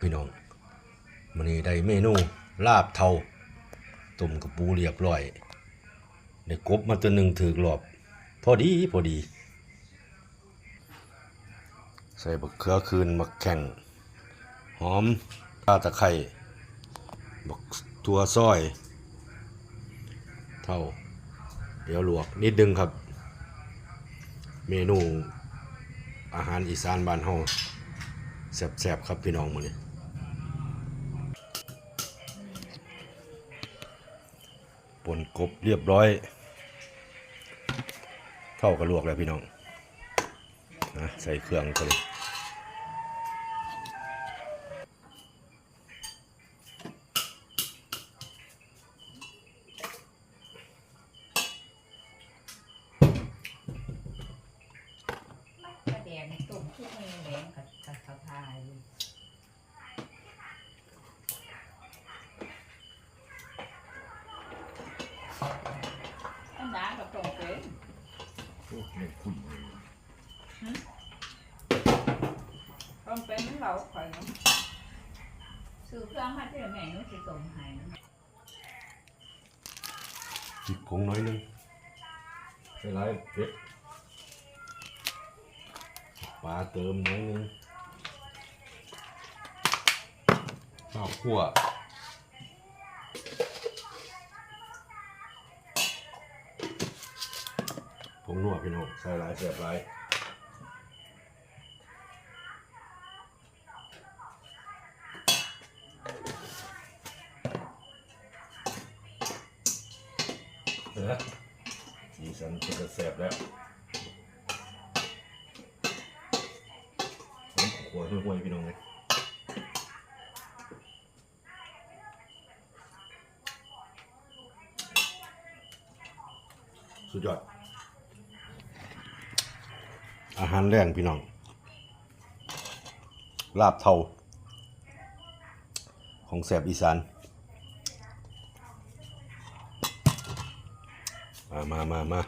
พี่น้องมันนี้ได้เมนูลาบเทาต้มกับปูเรียบร้อยได้กบมาตัวหนึ่งถือกรอบ พอดีพอดี ใส่บักเขือคืนมักแข่งหอมข้าตะไคร้บักตัวซอย เท่า เดี๋ยวลวกนิดนึงครับ เมนูอาหารอีสานบ้านเฮาแซ่บๆครับพี่น้องมื้อนี้ ปนกบเรียบร้อยเท่ากับลวกแล้วพี่น้องนะใส่เครื่องเลย กระแดงตุ่มทุกเมนูแดงกับกับกระพาย อันดากับตรงเป็น ตรงเป็นเราคอยน้ำซื้อเครื่องมาที่แม่นุ้สิส่งให้จิกผงน้อยหนึงใส่ไรเผ็ดปลาเติมน้อยหนึงข้าวคั่ว ผงนัวพี่น้องใส่หลายเสียบหลายเออสีสันจะแสบแล้วผมขวห่วยๆพี่น้องเลยสุดยอด อาหารแรงพี่น้อง ลาบเทาของแสบอีสาน มามามามา